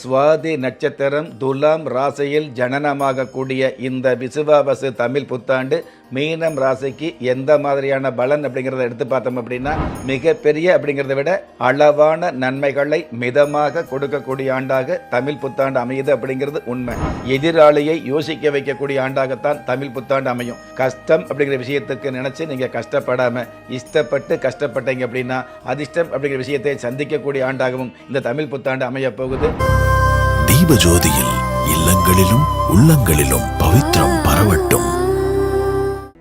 சுவாதி நட்சத்திரம் துலாம் ராசியில் ஜனனமாகக்கூடிய இந்த விசுவாவசு தமிழ் புத்தாண்டு மீனம் ராசிக்கு எந்த மாதிரியான பலன் அப்படிங்கிறத எடுத்து பார்த்தோம் அப்படின்னா மிகப்பெரிய அப்படிங்கிறத விட அளவான நன்மைகளை மிதமாக கொடுக்கக்கூடிய ஆண்டாக தமிழ் புத்தாண்டு அமையுது அப்படிங்கிறது உண்மை. எதிராளியை யோசிக்க வைக்கக்கூடிய ஆண்டாகத்தான் தமிழ் புத்தாண்டு அமையும். கஷ்டம் அப்படிங்கிற விஷயத்துக்கு நினைச்சு நீங்க கஷ்டப்படாம இஷ்டப்பட்டு கஷ்டப்பட்டீங்க அப்படின்னா அதிர்ஷ்டம் அப்படிங்கிற விஷயத்தை சந்திக்கக்கூடிய ஆண்டாகவும் இந்த தமிழ் புத்தாண்டு அமைய போகுது. தீபஜோதியில் இல்லங்களிலும் உள்ளங்களிலும் பவித்ரம் பரவட்டும்.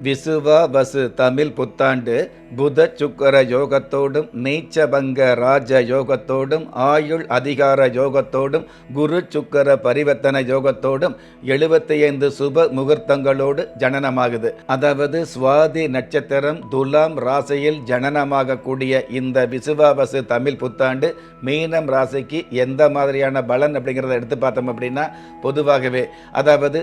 விசுவா வசு தமிழ் புத்தாண்டு புத சுக்கர யோகத்தோடும் நீச்சபங்க ராஜ யோகத்தோடும் ஆயுள் அதிகார யோகத்தோடும் குரு சுக்கர பரிவர்த்தன யோகத்தோடும் எழுபத்தி ஐந்து சுப முகூர்த்தங்களோடு ஜனனமாகுது. அதாவது சுவாதி நட்சத்திரம் துலாம் ராசியில் ஜனனமாகக்கூடிய இந்த விசுவாவசு தமிழ் புத்தாண்டு மீனம் ராசிக்கு எந்த மாதிரியான பலன் அப்படிங்கிறத எடுத்து பார்த்தோம் அப்படின்னா பொதுவாகவே அதாவது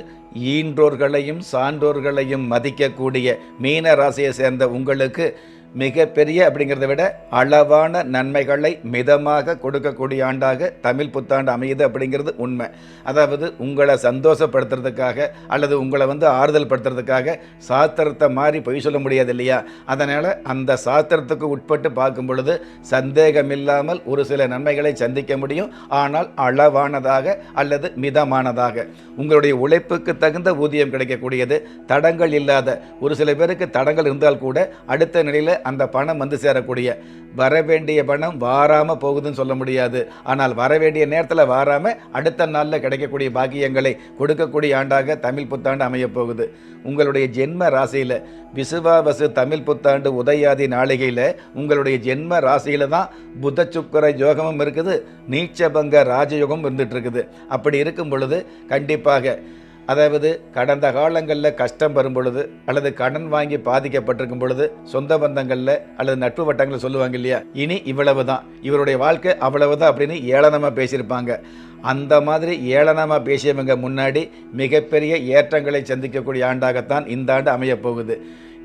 ஈன்றோர்களையும் சான்றோர்களையும் மதிக்கக்கூடிய மீன ராசியை சேர்ந்த உங்களுக்கு மிகப்பெரிய அப்படிங்கிறத விட அளவான நன்மைகளை மிதமாக கொடுக்கக்கூடிய ஆண்டாக தமிழ் புத்தாண்டு அமையுது அப்படிங்கிறது உண்மை. அதாவது உங்களை சந்தோஷப்படுத்துறதுக்காக அல்லது உங்களை வந்து ஆறுதல் படுத்துறதுக்காக சாஸ்திரத்தை மாதிரி பொய் சொல்ல முடியாது இல்லையா? அதனால் அந்த சாஸ்திரத்துக்கு உட்பட்டு பார்க்கும் பொழுது சந்தேகமில்லாமல் ஒரு சில நன்மைகளை சந்திக்க முடியும். ஆனால் அளவானதாக அல்லது மிதமானதாக. உங்களுடைய உழைப்புக்கு தகுந்த ஊதியம் கிடைக்கக்கூடியது. தடங்கள் இல்லாத ஒரு சில பேருக்கு தடங்கள் இருந்தால் கூட அடுத்த நிலையில் அந்த பணம் வந்து சேரக்கூடிய. வர வேண்டிய பணம் வாராமல் போகுதுன்னு சொல்ல முடியாது. ஆனால் வர வேண்டிய நேரத்தில் வாராமல் அடுத்த நாளில் கிடைக்கக்கூடிய பாக்கியங்களை கொடுக்கக்கூடிய ஆண்டாக தமிழ் புத்தாண்டு அமையப் போகுது. உங்களுடைய ஜென்ம ராசியில் விசுவாவசு தமிழ் புத்தாண்டு உதயாதி நாளிகையில் உங்களுடைய ஜென்ம ராசியில் தான் புத சுக்கர யோகமும் இருக்குது நீச்சபங்க ராஜயோகம் இருந்துட்டு இருக்குது. அப்படி இருக்கும் பொழுது கண்டிப்பாக அதாவது கடந்த காலங்களில் கஷ்டம் வரும் பொழுது அல்லது கடன் வாங்கி பாதிக்கப்பட்டிருக்கும் பொழுது சொந்த பந்தங்களில் அல்லது நட்பு வட்டங்களில் சொல்லுவாங்க இல்லையா? இனி இவ்வளவு தான் இவருடைய வாழ்க்கை அவ்வளவுதான் அப்படின்னு ஏளனமாக பேசியிருப்பாங்க. அந்த மாதிரி ஏளனமாக பேசியவங்க முன்னாடி மிகப்பெரிய ஏற்றங்களை சந்திக்கக்கூடிய ஆண்டாகத்தான் இந்த ஆண்டு அமையப் போகுது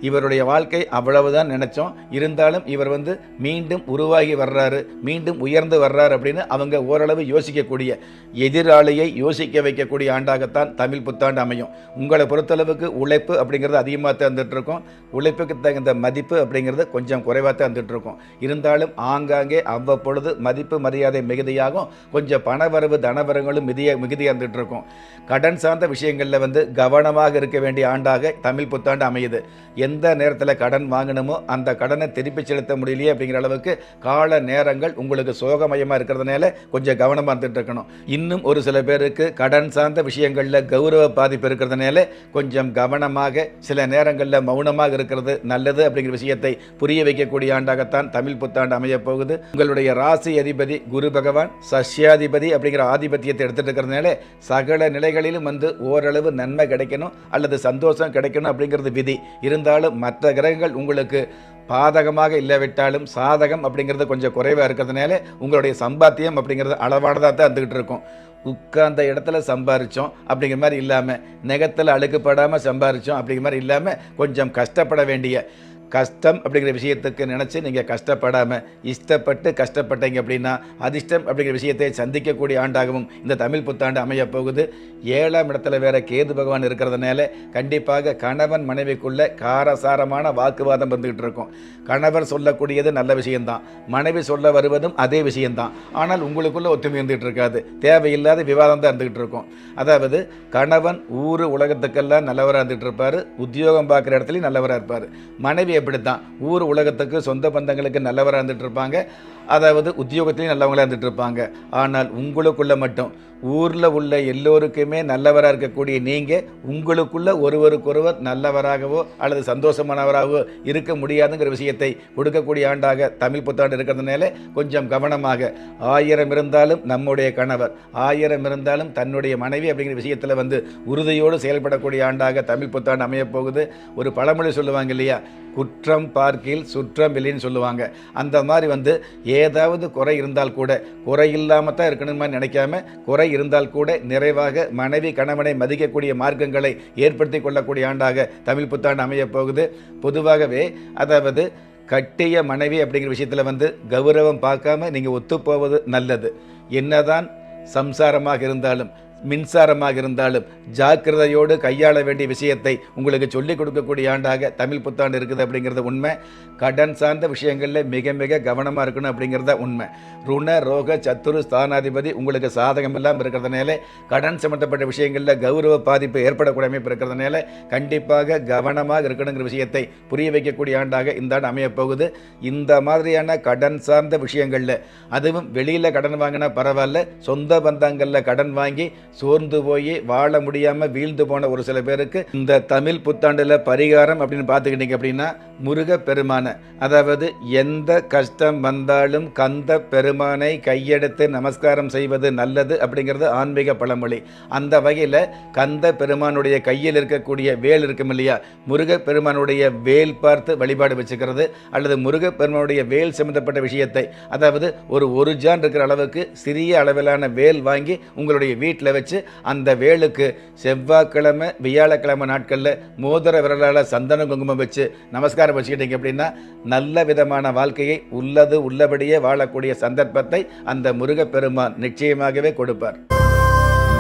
இவருடைய வாழ்க்கை அவ்வளவுதான் நினைச்சோம். இருந்தாலும் இவர் வந்து மீண்டும் உருவாகி வர்றாரு. மீண்டும் உயர்ந்து வர்றாரு அப்படின்னு அவங்க ஓரளவு யோசிக்கக்கூடிய எதிராளியை யோசிக்க வைக்கக்கூடிய ஆண்டாகத்தான் தமிழ் புத்தாண்டு அமையும். உங்களை பொறுத்தளவுக்கு உழைப்பு அப்படிங்கிறது அதிகமாக தந்துட்டு இருக்கும் உழைப்புக்கு தகுந்த மதிப்பு அப்படிங்கிறது கொஞ்சம் குறைவாக தான் இருக்கும் இருந்தாலும் ஆங்காங்கே அவ்வப்பொழுது மதிப்பு மரியாதை மிகுதியாகும் கொஞ்சம் பணவரவு தனவரங்களும் மிதிய மிகுதியாக இருந்துட்டு இருக்கும் கடன் சார்ந்த விஷயங்களில் வந்து கவனமாக இருக்க வேண்டிய ஆண்டாக தமிழ் புத்தாண்டு அமையுது. எந்த நேரத்தில் கடன் வாங்கணுமோ அந்த கடனை திருப்பி செலுத்த முடியலையே அப்படிங்கிற அளவுக்கு கால நேரங்கள் உங்களுக்கு சோகமயமாக இருக்கிறதுனால கொஞ்சம் கவனமாக இருந்துட்டு இருக்கணும். இன்னும் ஒரு சில பேருக்கு கடன் சார்ந்த விஷயங்களில் கௌரவ பாதிப்பு இருக்கிறதுனால கொஞ்சம் கவனமாக சில நேரங்களில் மௌனமாக இருக்கிறது நல்லது அப்படிங்கிற விஷயத்தை புரிய வைக்கக்கூடிய ஆண்டாகத்தான் தமிழ் புத்தாண்டு அமையப் போகுது. உங்களுடைய ராசி அதிபதி குரு பகவான் சஷ்யாதிபதி அப்படிங்கிற ஆதிபத்தியத்தை எடுத்துட்டு இருக்கிறதுனால சகல நிலைகளிலும் வந்து ஓரளவு நன்மை கிடைக்கணும் அல்லது சந்தோஷம் கிடைக்கணும் அப்படிங்கிறது விதி. இருந்தாலும் மற்ற கிரகங்கள் உங்களுக்கு பாதகமாக இல்லாவிட்டாலும் சாதகம் அப்படிங்கிறது கொஞ்சம் குறைவாக இருக்கிறதுனால உங்களுடைய சம்பாத்தியம் அப்படிங்கிறது அளவானதாக தான் இருந்துக்கிட்டு இருக்கும். உட்கார்ந்த இடத்துல சம்பாரித்தோம் அப்படிங்கிற மாதிரி இல்லாமல் நெகத்தில் அழுக்குப்படாமல் சம்பாரித்தோம் அப்படிங்கிற மாதிரி இல்லாமல் கொஞ்சம் கஷ்டப்பட வேண்டிய கஷ்டம் அப்படிங்கிற விஷயத்துக்கு நினச்சி நீங்கள் கஷ்டப்படாமல் இஷ்டப்பட்டு கஷ்டப்பட்டீங்க அப்படின்னா அதிர்ஷ்டம் அப்படிங்கிற விஷயத்தை சந்திக்கக்கூடிய ஆண்டாகவும் இந்த தமிழ் புத்தாண்டு அமையப் போகுது. ஏழாம் இடத்துல வேற கேது பகவான் இருக்கிறதுனால கண்டிப்பாக கணவன் மனைவிக்குள்ள காரசாரமான வாக்குவாதம் வந்துக்கிட்டு இருக்கும். கணவர் சொல்லக்கூடியது நல்ல விஷயம்தான். மனைவி சொல்ல வருவதும் அதே விஷயம்தான். ஆனால் உங்களுக்குள்ள ஒத்துமை இருந்துகிட்டு இருக்காது. தேவையில்லாத விவாதம் தான் இருந்துகிட்டு இருக்கும். அதாவது கணவன் ஊர் உலகத்துக்கெல்லாம் நல்லவராக இருந்துகிட்டு இருப்பார். உத்தியோகம் பார்க்குற இடத்துலையும் நல்லவராக இருப்பார். மனைவி எப்படித்தான் ஊர் உலகத்துக்கு சொந்த பந்தங்களுக்கு நல்லவராக இருந்துட்டு இருப்பாங்க. அதாவது உத்தியோகத்திலையும் நல்லவங்களாக இருந்துட்டு இருப்பாங்க ஆனால் உங்களுக்குள்ளே மட்டும் ஊரில் உள்ள எல்லோருக்குமே நல்லவராக இருக்கக்கூடிய நீங்கள் உங்களுக்குள்ள ஒருவருக்கொருவர் நல்லவராகவோ அல்லது சந்தோஷமானவராகவோ இருக்க முடியாதுங்கிற விஷயத்தை கொடுக்கக்கூடிய ஆண்டாக தமிழ் புத்தாண்டு இருக்கிறதுனால கொஞ்சம் கவனமாக ஆயிரம் இருந்தாலும் நம்முடைய கணவர் ஆயிரம் இருந்தாலும் தன்னுடைய மனைவி அப்படிங்கிற விஷயத்தில் வந்து உறுதியோடு செயல்படக்கூடிய ஆண்டாக தமிழ் புத்தாண்டு அமையப் போகுது ஒரு பழமொழி சொல்லுவாங்க இல்லையா? குற்றம் பார்க்கில் சுற்றம் இல்லைன்னு சொல்லுவாங்க. அந்த மாதிரி வந்து ஏதாவது குறை இருந்தால் கூட குறை இல்லாமல் தான் இருக்கணுமா நினைக்காம குறை இருந்தால் கூட நிறைவாக மனைவி கணவனை மதிக்கக்கூடிய மார்க்கங்களை ஏற்படுத்தி கொள்ளக்கூடிய ஆண்டாக தமிழ் புத்தாண்டு அமையப் போகுது. பொதுவாகவே அதாவது கட்டிய மனைவி அப்படிங்கிற விஷயத்தில் வந்து கௌரவம் பார்க்காம நீங்கள் ஒத்துப்போவது நல்லது. என்னதான் சம்சாரமாக இருந்தாலும் மின்சாரமாக இருந்தாலும் ஜாக்கிரதையோடு கையாள வேண்டிய விஷயத்தை உங்களுக்கு சொல்லிக் கொடுக்கக்கூடிய ஆண்டாக தமிழ் புத்தாண்டு இருக்குது அப்படிங்கிறது உண்மை. கடன் சார்ந்த விஷயங்களில் மிக மிக கவனமாக இருக்கணும் அப்படிங்கிறத உண்மை. ருண ரோக சத்துரு ஸ்தானாதிபதி உங்களுக்கு சாதகம் எல்லாம் இருக்கிறதுனால கடன் சம்பந்தப்பட்ட விஷயங்களில் கௌரவ பாதிப்பு ஏற்படக்கூடிய அமைப்பு இருக்கிறதுனால கண்டிப்பாக கவனமாக இருக்கணுங்கிற விஷயத்தை புரிய வைக்கக்கூடிய ஆண்டாக இந்த ஆண்டு அமையப்போகுது இந்த மாதிரியான கடன் சார்ந்த விஷயங்களில் அதுவும் வெளியில் கடன் வாங்கினா பரவாயில்ல சொந்த பந்தங்களில் கடன் வாங்கி சோர்ந்து போய் வாழ முடியாமல் வீழ்ந்து போன ஒரு சில பேருக்கு இந்த தமிழ் புத்தாண்டில் பரிகாரம் அப்படின்னு பார்த்துக்கிட்டீங்க அப்படின்னா முருக பெருமான அதாவது எந்த கஷ்டம் வந்தாலும் கந்த பெருமானை கையெடுத்து நமஸ்காரம் செய்வது நல்லது அப்படிங்கிறது ஆன்மீக பழமொழி. அந்த வகையில் கந்த பெருமானுடைய கையில் இருக்கக்கூடிய வேல் இருக்கும் இல்லையா? முருக பெருமானுடைய வேல் பார்த்து வழிபாடு வச்சுக்கிறது அல்லது முருக பெருமானுடைய வேல் சம்பந்தப்பட்ட விஷயத்தை. அதாவது ஒரு ஒரு ஜான் இருக்கிற அளவுக்கு சிறிய அளவிலான வேல் வாங்கி உங்களுடைய வீட்டில் வச்சு வச்சு அந்த வேலுக்கு செவ்வாய்க்கிழமை வியாழக்கிழமை நாட்களில் மோதிர விரலால் சந்தன குங்குமம் வச்சு நமஸ்காரம் வச்சுக்கிட்டீங்க அப்படின்னா நல்ல விதமான வாழ்க்கையை உள்ளது உள்ளபடியே வாழக்கூடிய சந்தர்ப்பத்தை அந்த முருகப்பெருமான் நிச்சயமாகவே கொடுப்பார்.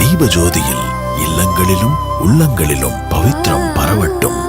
தீபஜோதியில் இல்லங்களிலும் உள்ளங்களிலும் பவித்ரம் பரவட்டும்.